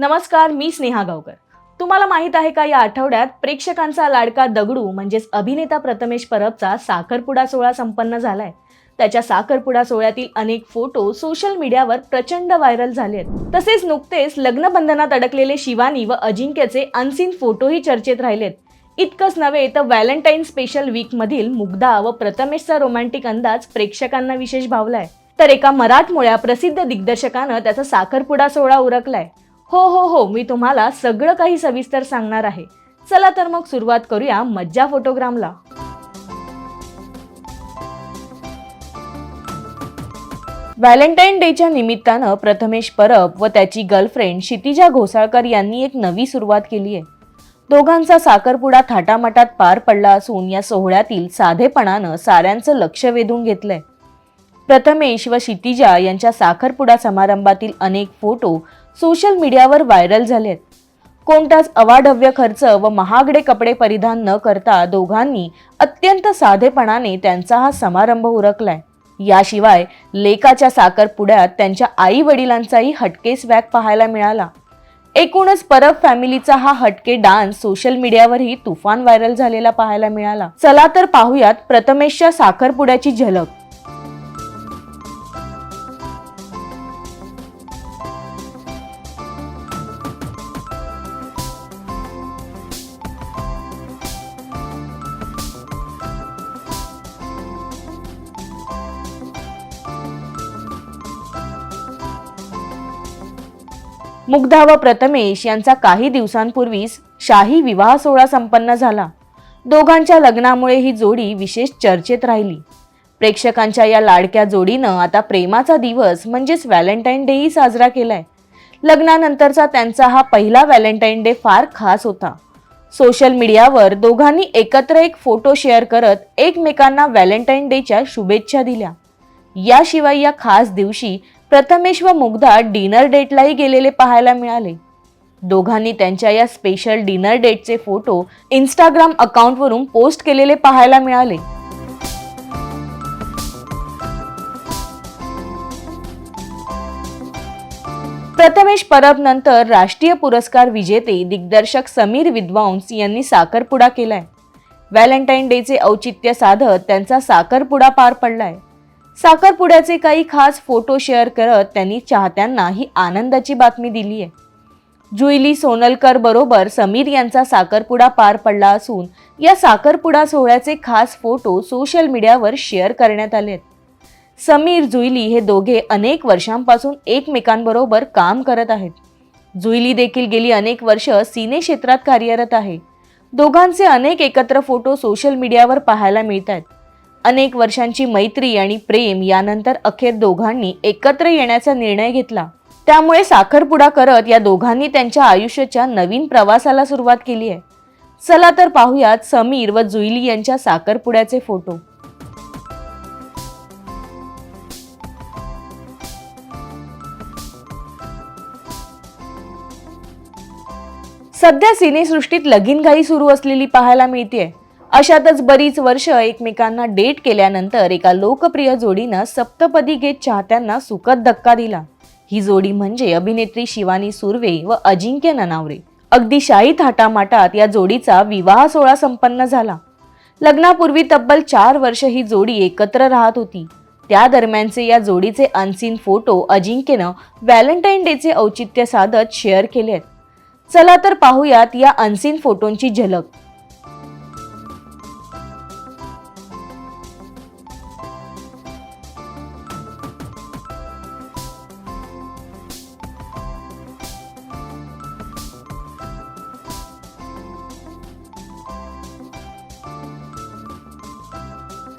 नमस्कार मी स्नेहा गावकर. तुम्हाला माहीत आहे का या आठवड्यात प्रेक्षकांचा लाडका दगडू म्हणजेच अभिनेता प्रथमेश परबचा साखरपुडा सोहळा संपन्न झालाय. त्याच्या साखरपुडा सोहळ्यातील अनेक फोटो सोशल मीडियावर प्रचंड व्हायरल झाले आहेत तसेच नुकतेच लग्नबंधनात अडकलेले शिवानी व अजिंक्यचे अनसीन फोटोही चर्चेत राहिलेत. इतकंच नव्हे तर व्हॅलेंटाईन स्पेशल वीकमधील मुग्धा व प्रथमेशचा रोमॅन्टिक अंदाज प्रेक्षकांना विशेष भावलाय. तर एका मराठमोळ्या प्रसिद्ध दिग्दर्शकानं त्याचा साखरपुडा सोहळा उरकलाय. हो हो हो मी तुम्हाला सगळं काही सविस्तर सांगणार आहे. चला तर मग सुरुवात करूया मज्जा फोटोग्रामला. व्हॅलेंटाईन डेच्या निमित्तानं प्रथमेश परब व त्याची गर्लफ्रेंड क्षितिजा घोसाळकर यांनी एक नवी सुरुवात केली आहे. दोघांचा साखरपुडा थाटामाटात पार पडला असून या सोहळ्यातील साधेपणानं साऱ्यांचं लक्ष वेधून घेतलंय. प्रथमेश व क्षितिजा यांच्या साखरपुडा समारंभातील अनेक फोटो सोशल मीडियावर व्हायरल झालेत कोणताच अवाढव्य खर्च व महागडे कपडे परिधान न करता दोघांनी अत्यंत साधेपणाने त्यांचा हा समारंभ उरकलाय. याशिवाय लेकाच्या साखरपुड्यात त्यांच्या आई वडिलांचाही हटके स्वॅग पाहायला मिळाला. एकूणच परब फॅमिलीचा हा हटके डान्स सोशल मीडियावरही तुफान व्हायरल झालेला पाहायला मिळाला. चला तर पाहूयात प्रथमेशच्या साखरपुड्याची झलक. मुग्धा व प्रथमेश यांचा काही दिवसांपूर्वीच शाही विवाह सोहळा संपन्न झाला. दोघांच्या लग्नामुळे ही जोडी विशेष चर्चेत राहिली. प्रेक्षकांच्या या लाडक्या जोडीनं आता प्रेमाचा दिवस म्हणजेच व्हॅलेंटाईन डेही साजरा केलाय. लग्नानंतरचा त्यांचा हा पहिला व्हॅलेंटाईन डे फार खास होता. सोशल मीडियावर दोघांनी एकत्र एक फोटो शेअर करत एकमेकांना व्हॅलेंटाईन डेच्या शुभेच्छा दिल्या. याशिवाय या खास दिवशी प्रथमेश व मुग्धा डिनर डेटलाही गेलेले पाहायला मिळाले. दोघांनी त्यांच्या या स्पेशल डिनर डेटचे फोटो इंस्टाग्राम अकाउंटवरून पोस्ट केलेले पाहायला मिळाले. प्रथमेश परब नंतर राष्ट्रीय पुरस्कार विजेते दिग्दर्शक समीर विद्वांस यांनी साखरपुडा केलाय. व्हॅलेंटाईन डेचे औचित्य साधत त्यांचा साखरपुडा पार पडलाय. साखरपुड्याचे काही खास फोटो शेअर करत त्यांनी चाहत्यांना ही आनंदाची बातमी दिली आहे. जुईली सोनलकर बरोबर समीर यांचा साखरपुडा पार पडला असून या साखरपुडा सोहळ्याचे खास फोटो सोशल मीडियावर शेअर करण्यात आले आहेत. समीर जुईली हे दोघे अनेक वर्षांपासून एकमेकांबरोबर काम करत आहेत. जुईली देखील गेली अनेक वर्ष सिने क्षेत्रात कार्यरत आहे. दोघांचे अनेक एकत्र फोटो सोशल मीडियावर पाहायला मिळत आहेत. अनेक वर्षांची मैत्री आणि प्रेम यानंतर अखेर दोघांनी एकत्र येण्याचा निर्णय घेतला. त्यामुळे साखरपुडा करत या दोघांनी त्यांच्या आयुष्याच्या नवीन प्रवासाला सुरुवात केली आहे. चला तर पाहूयात समीर व जुईली यांच्या साखरपुड्याचे फोटो. सध्या सिनेसृष्टीत लगीनघाई सुरू असलेली पाहायला मिळते अशातच बरीच वर्ष एकमेकांना डेट केल्यानंतर एका लोकप्रिय जोडीनं सप्तपदी घेत चाहत्यांना सुखद धक्का दिला. ही जोडी म्हणजे अभिनेत्री शिवानी सुर्वे व अजिंक्य ननावरे. अगदी शाही थाटामाटात या जोडीचा विवाह सोहळा संपन्न झाला. लग्नापूर्वी तब्बल चार वर्ष ही जोडी एकत्र राहत होती. त्या दरम्यानचे या जोडीचे अनसीन फोटो अजिंक्यनं व्हॅलेंटाईन डेचे औचित्य साधत शेअर केले आहेत चला तर पाहूयात या अनसीन फोटोंची झलक.